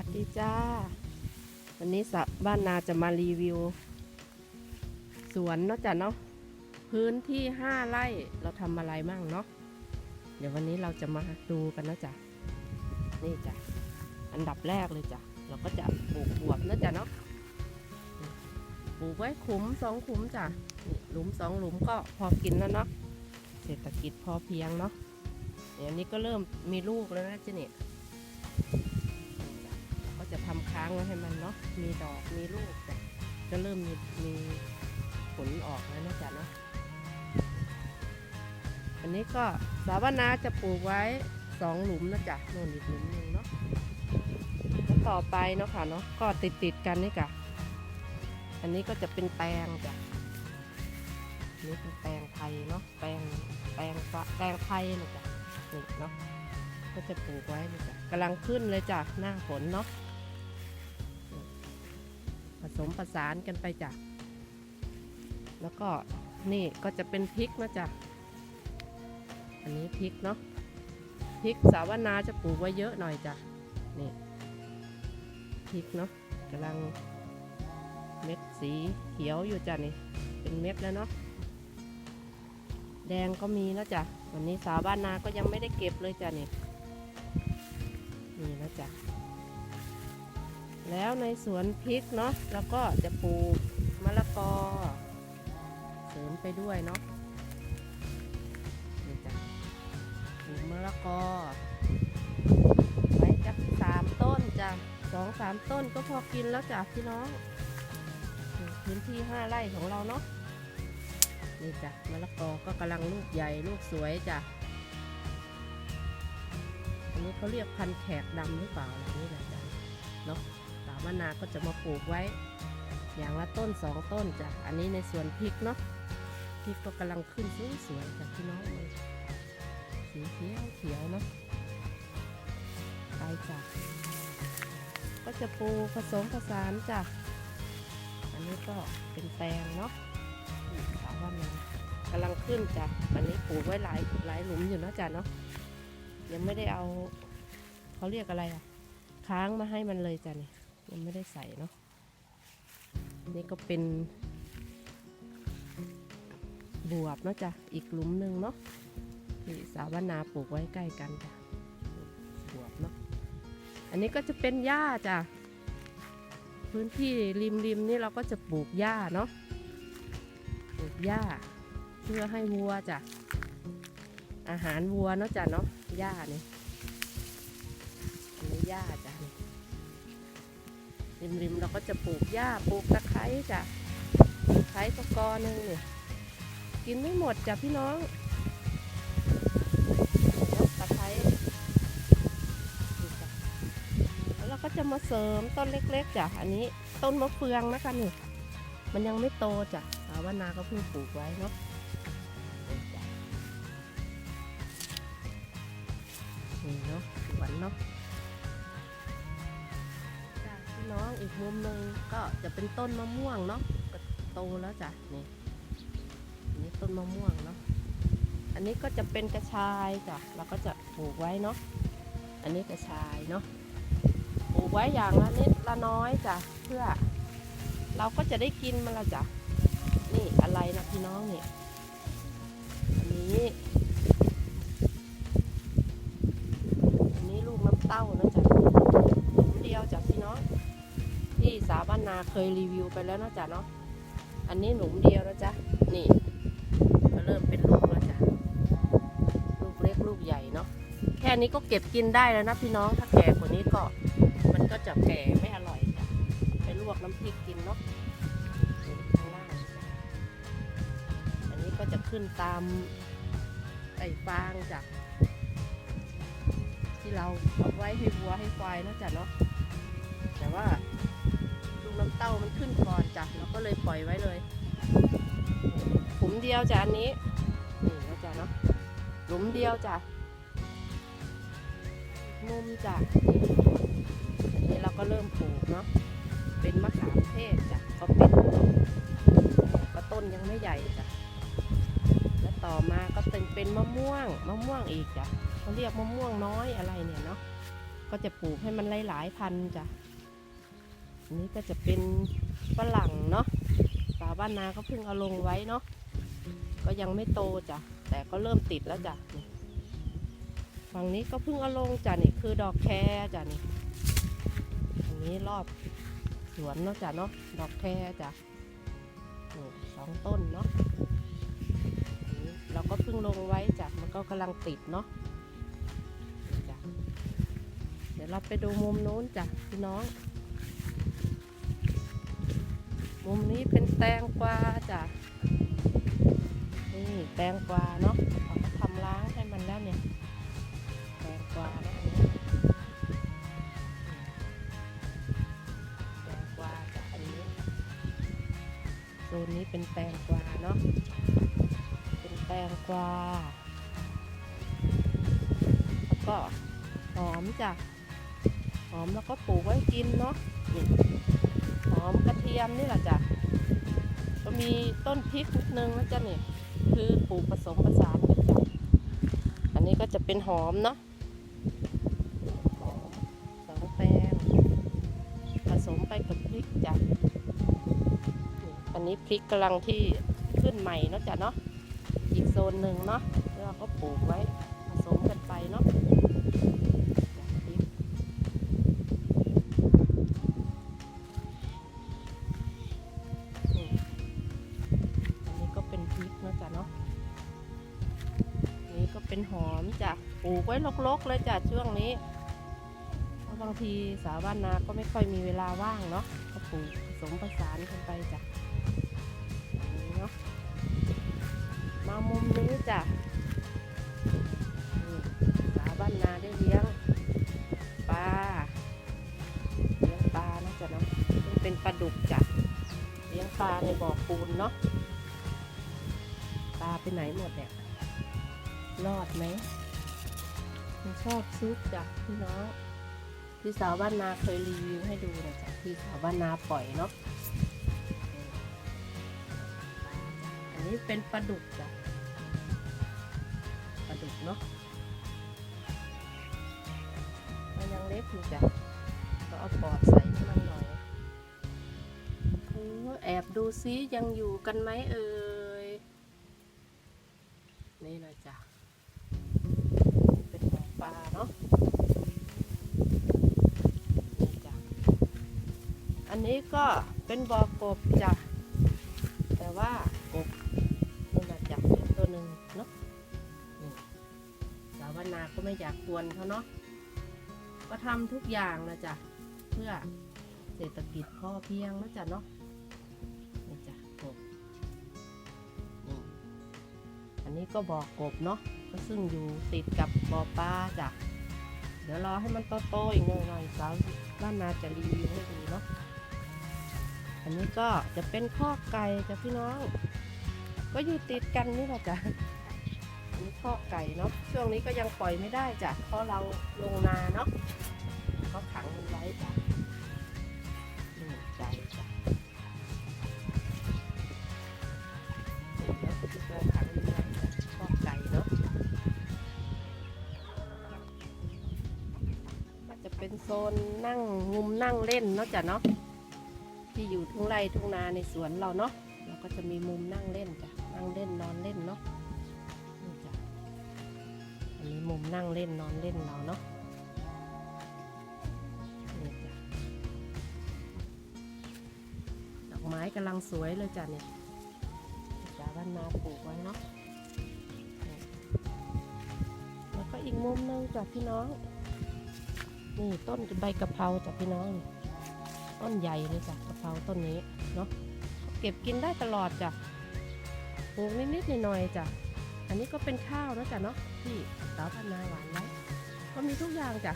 วัสดีจ้า วันนี้สบ้านนาจะมารีวิว สวนเนาะจ้ะเนาะพื้นที่ห้าไร่เราทำอะไรมั่งเนาะเดี๋ยววันนี้เราจะมาดูกันนะจ๊ะนี่จ้ะอันดับแรกเลยจ้ะเราก็จะปลูกบวบนะจ๊ะเนาะปลูกไว้ขุมสองขุมจ้ะหลุมสองหลุมก็พอกินแล้วเนาะเศรษฐกิจพอเพียงเนาะเดี๋ยวนี้ก็เริ่มมีลูกแล้วนะจ๊ะเนี่ยก็จะทำ ค้างไว้ให้มันเนาะ มีดอกมีลูกจะเริ่มมีมีผลออกแล้วนะจ๊ะเนาะ อันนี้ก็สาวนาจะปลูกไว้สองหลุมนะจ๊ะโน่นอีกหลุมหนึ่งเนาะแล้วต่อไปเนาะค่ะเนาะ ก็ติดติดกันนี่กะอันนี้ก็จะเป็นแปลงจ้ะนนี้เป็นแปลงไทยเนาะ แปลงแปลงฟ้าแปลงไทยนะจ๊ะนี่เนาะ ก็จะปลูกไว้เลยจ้ะกำลังขึ้นเลยจ้ะหน้าฝนเนาะ สมผสานกันไปจ้ะ แล้วก็นี่ก็จะเป็นพริกนะจ้ะอันนี้พริกเนาะ พริกสาวนาจะปลูกไว้เยอะหน่อยจ้ะ นี่พริกเนาะกำลังเม็ดสีเขียวอยู่จ้ะนี่ เป็นเม็ดแล้วเนาะ แดงก็มีแล้วจ้ะวันนี้สาวบ้านนาก็ยังไม่ได้เก็บเลยจ้ะนี่ นี่นะจ๊ะ แล้วในสวนพริกเนาะแล้วก็จะปลูกมะละกอ เสริมไปด้วยเนาะนี่จ้ะปลูกมะละกอไว้จักสามต้นจ้ะสองสามต้นก็พอกินแล้วจ้ะพี่น้อง พื้นที่ห้าไร่ของเราเนาะนี่จ้ะมะละกอก็กำลังลูกใหญ่ลูกสวยจ้ะอันนี้เขาเรียกพันแขกดำหรือเปล่าอะไรนี่แหละจ้ะเนาะ มะนาวก็จะมาปลูกไว้ อย่างละต้นสองต้นจ้ะอันนี้ในสวนพริกเนาะพริกก็กำลังขึ้นสวยๆจ้ะพี่น้องเลยสีเขียวเขียวเนาะไปจ้ะก็จะปลูกผสมผสานจ้ะอันนี้ก็เป็นแปลงเนาะนี่ามะนกำลังขึ้นจ้ะอันนี้ปลูกไว้หลายหลายหลุมอยู่นะจ้ะเนาะยังไม่ได้เอาเขาเรียกอะไรอะค้างมาให้มันเลยจ้ะเนี่ย ยังไม่ได้ใส่เนาะนี่ก็เป็น บวบเนาะจ้ะอีกหลุมหนึ่งเนาะที่สาวนาปลูกไว้ใกล้กันจ้ะบวบเนาะอันนี้ก็จะเป็นหญ้าจ้ะพื้นที่ริมริมนี่เราก็จะปลูกหญ้าเนาะปลูกหญ้าเพื่อให้วัวจ้ะอาหารวัวเนาะจ้ะเนาะหญ้าเนี่ยอันนี้หญ้าจ้ะ ริมริมๆเราก็จะปลูกหญ้าปลูกตะไคร้จ้ะตะไคร้ก็กอหนึงเนี่ยกินไม่หมดจ้ะพี่น้องตะไคร้แล้วเราก็จะมาเสริมต้นเล็กๆจ้ะอันนี้ต้นมะเฟืองนะคะนี่มันยังไม่โตจ้ะสาวนาก็เพิ่งปลูกไว้เนาะนี่เนาะสวนเนาะ น้องอีกมุมหนึ่งก็จะเป็นต้นมะม่วงเนาะก็โตแล้วจ้ะนี่นนี้ต้นมะม่วงเนาะอันนี้ก็จะเป็นกระชายจ้ะเราก็จะปลูกไว้เนาะอันนี้กระชายเนาะปลูกไว้อย่างละนิดละน้อยจ้ะเพื่อ เราก็จะได้กินมันละจ้ะนี่อะไรนะพี่น้องเนี่ยอันนี้ ที่สาบ้านนาเคยรีวิวไปแล้วนะจ๊ะเนาะ อันนี้หลุมเดียวนะจ๊ะ นี่ก็เริ่มเป็นลูกแล้วจ้ะ ลูกเล็กลูกใหญ่เนาะ แค่นี้ก็เก็บกินได้แล้วนะพี่น้อง ถ้าแก่กว่านี้ก็มันก็จะแก่ไม่อร่อยจ้ะ ไปลวกน้ำพริกกินเนาะอันนี้ก็จะขึ้นตามไอ้ฟางจ้ะที่เราเอาไว้ให้วัวให้ควายนะจ้ะเนาะแต่ว่า น้ำเต้ามันขึ้นก่อนจ้ะเราก็เลยปล่อยไว้เลยหลุมเดียวจ้ะอันนี้นี่นะจ้ะเนาะหลุมเดียวจ้ะมุมจ้ะนี่อันนี้เราก็เริ่มปลูกเนาะเป็นมะขามเทศจ้ะก็เป็นก็ต้นยังไม่ใหญ่จ้ะแล้วต่อมาก็เป็นเป็นมะม่วงมะม่วงอีกจ้ะเขาเรียกมะม่วงน้อยอะไรเนี่ยเนาะก็จะปลูกให้มันหลายๆพันจ้ะ อันนี้ก็จะเป็นฝรั่งเนาะสาวบ้านนาก็เพิ่งเอาลงไว้เนาะ ก็ยังไม่โตจ้ะ แต่ก็เริ่มติดแล้วจ้ะ ฝั่งนี้ก็เพิ่งเอาลงจ้ะนี่คือดอกแครจ้ะนี่ อันนี้รอบสวนเนาะจ้ะเนาะ ดอกแครจ้ะนี่สองต้นเนาะอันนี้เราก็เพิ่งลงไว้จ้ะ มันก็กำลังติดเนาะนี่จ้ะเดี๋ยวเราไปดูมุมนู้นจ้ะพี่น้อง มุมนี้เป็นแตงกวาจ้ะนี่แตงกวาเนาะเราก็ทำล้างให้มันแล้วเนี่ย แตงกวาแล้วอันนี้แตงกวาจ้ะอันนี้โซนนี้เป็นแตงกวาเนาะ เป็นแตงกวา แล้วก็หอมจ้ะหอมแล้วก็ปลูกไว้กินเนาะนี่ หอมกระเทียมนี่แหละจ้ะก็มีต้นพริกนิดนึงนะจ๊ะเนี่ยคือปลูกผสมผสานกันจ้ะอันนี้ก็จะเป็นหอมเนาะหอมสองแปลงผสมไปกับพริกจ้ะนี่อันนี้พริกกำลังที่ขึ้นใหม่เนาะจ้ะเนาะอีกโซนหนึ่งเนาะเราก็ปลูกไว้ผสมกันไปเนาะ ลูกไว้รกๆเลยจ้ะช่วงนี้เพราะบางทีสาวบ้านนาก็ไม่ค่อยมีเวลาว่างเนาะก็ปลูกผสมผสานกันไปจ้ะนี้เนาะมามุมนี้จ้ะสาวบ้านนาได้เลี้ยงปลาเลี้ยงปลานะจ๊ะเนาะเป็นปลาดุกจ้ะเลี้ยงปลาในบ่อปูนเนาะปลาไปไหนหมดเนี่ยรอดไหม อบซุปจ้ะพี่น้องพี่สาวบ้านนาเคยรีวิวให้ดูนะจ้ะพี่สาวบ้านนาปล่อยเนาะอันนี้เป็นปลาดุกจ้ะปลาดุกเนาะมันยังเล็กอยู่จ้ะก็เอาปอดใส่ให้มันหน่อยโอ้แอบดูซิยังอยู่กันไหมเอ่ยนี่นะจ๊ะ เป็นบ่อปลาเนาะนี่จ้ะ อันนี้ ก็เป็นบ่อกบจ้ะแต่ว่ากบนี่นะจ๊ะตัวหนึ่งเนาะสาวนาก็ไม่อยากกวนเขาเนาะก็ทำทุกอย่างนะจ๊ะเพื่อเศรษฐกิจพอเพียงนะจ๊ะเนาะนี่จ้ะกบอันนี้ก็บ่อกบเนาะก็ซึ่งอยู่ติดกับบ่อปลาจ้ะเดี๋ยวรอให้มันโตๆอีกหน่อยๆสาวบ้านนาจะรีวิวให้ดูเนาะ อันนี้ก็จะเป็นข้อไก่จ้ะพี่น้อง ก็อยู่ติดกันนี่แหละจ้ะอันนี้ข้อไก่เนาะช่วงนี้ก็ยังปล่อยไม่ได้จ้ะเพราะเราลงนาเนาะก็ขังมันไว้จ้ะหนึ่งใจจ้ะแล้วก็จะเจอขังอยู่ในข้อไก่เนาะก็จะเป็นโซนนั่งงุมนั่งเล่นเนาะจ้ะเนาะ ทุ่งไร่ทุ่งนาในสวนเราเนาะเราก็จะมีมุมนั่งเล่นจ้ะนั่งเล่นนอนเล่นเนาะนี่จ้ะอันนี้มุมนั่งเล่นนอนเล่นเราเนาะนี่จ้ะดอกไม้กำลังสวยเลยจ้ะเนี่ยจ้าบ้านนาปลูกไว้เนาะแล้วก็อีกมุมนึงจ้ะพี่น้องนี่ต้นใบกะเพราจ้ะพี่น้องนี่ ต้นใหญ่เลยจ้ะกะเพราต้นนี้เนาะเก็บกินได้ตลอดจ้ะปลูกนิดๆหน่อยๆจ้ะอันนี้ก็เป็นข้าวนะจ้ะเนาะที่สาวบ้านนาหวานไว้ก็มีทุกอย่างจ้ะ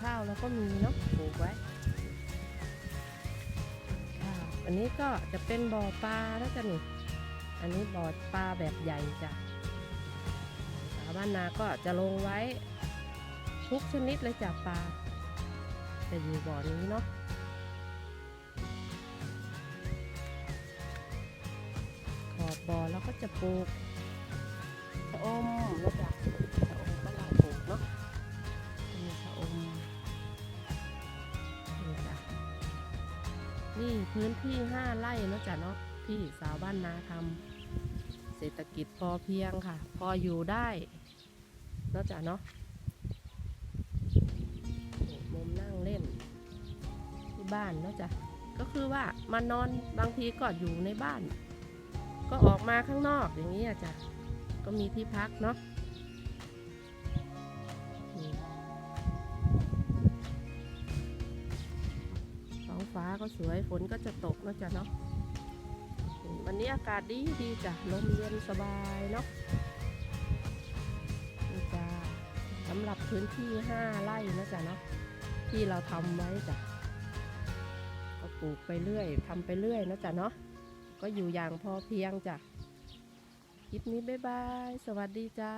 ข้าวแล้วก็มีเนาะปลูกไว้อันนี้ก็จะเป็นบ่อปลาแล้วจ้ะนี่อันนี้บ่อปลาแบบใหญ่จ้ะสาวบ้านนาก็จะลงไว้ทุกชนิดเลยจ้ะปลาจะอยู่บ่อนี้เนาะ อบบ่อแล้วก็จะปลูกชะอมนะจ๊ะชะอมก็ลราปลูกเนาะมีชะอมนี่จ้ะนี่พื้นที่ห้าไร่เนาะจ๊ะเนาะพี่สาวบ้านนาทำเศรษฐกิจพอเพียงค่ะ พออยู่ได้เนาะจ๊ะเนาะมุมนั่งเล่น ที่บ้านเนาะจ๊ะก็คือว่ามานอนบางทีก็อยู่ในบ้าน ก็ออกมาข้างนอกอย่างนี้อะจ้ะก็มีที่พักเนาะท้องฟ้าก็สวยฝนก็จะตกนะจ๊ะเนาะวันนี้อากาศดีดีจ้ะลมเย็นสบายเนาะนี่จ้ะสำหรับพื้นที่ห้าไร่นะจ๊ะเนาะที่เราทำไว้จ้ะก็ปลูกไปเรื่อยทำไปเรื่อยนะจ๊ะเนาะ ก็อยู่อย่างพอเพียงจ้ะคลิปนี้บ๊ายบาย สวัสดีจ้า